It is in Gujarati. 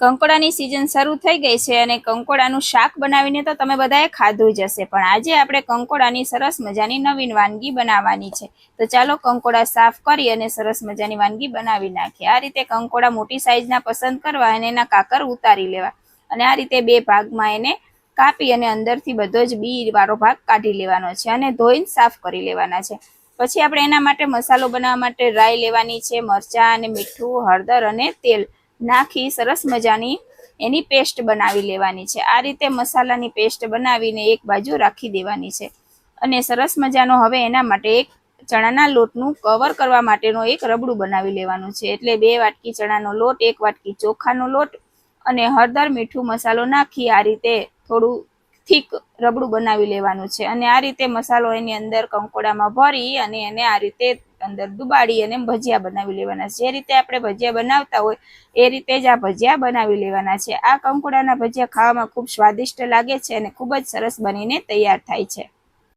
કંકોડાની સિઝન શરૂ થઈ ગઈ છે અને કંકોડાનું શાક બનાવીને તો તમે બધાએ ખાધું જ હશે. પણ આજે આપણે કંકોડાની સરસ મજાની નવીન વાનગી બનાવવાની છે. તો ચાલો કંકોડા સાફ કરી અને સરસ મજાની વાનગી બનાવી નાખીએ. આ રીતે કંકોડા મોટી સાઇઝના પસંદ કરવા અને એના કાકર ઉતારી લેવા. અને આ રીતે બે ભાગમાં એને કાપી અને અંદરથી બધો જ બી વાળો ભાગ કાઢી લેવાનો છે અને ધોઈને સાફ કરી લેવાના છે. પછી આપણે એના માટે મસાલો બનાવવા માટે રાઈ લેવાની છે, મરચાં અને મીઠું, હળદર અને તેલ. નાખી, સરસ મજાની એની પેસ્ટ બનાવી લેવાની છે. આ રીતે મસાલાની પેસ્ટ બનાવીને એક બાજુ રાખી દેવાની છે. અને સરસ મજાનો હવે એના માટે એક ચણાના લોટનું કવર કરવા માટેનો એક રબડું બનાવી લેવાનું છે. એટલે બે વાટકી ચણાનો લોટ, એક વાટકી ચોખાનો લોટ અને હળદર મીઠું મસાલો નાખી આ રીતે થોડું થીક રબડું બનાવી લેવાનું છે. અને આ રીતે મસાલો એની અંદર કંકોડામાં ભરી અને એને આ રીતે અંદર ડુબાડી અને ભજીયા બનાવી લેવાના છે. જે રીતે આપણે ભજીયા બનાવતા હોય એ રીતે જ આ ભજીયા બનાવી લેવાના છે. આ કંકોડાના ભજીયા ખાવામાં ખૂબ સ્વાદિષ્ટ લાગે છે અને ખૂબ જ સરસ બનીને તૈયાર થાય છે.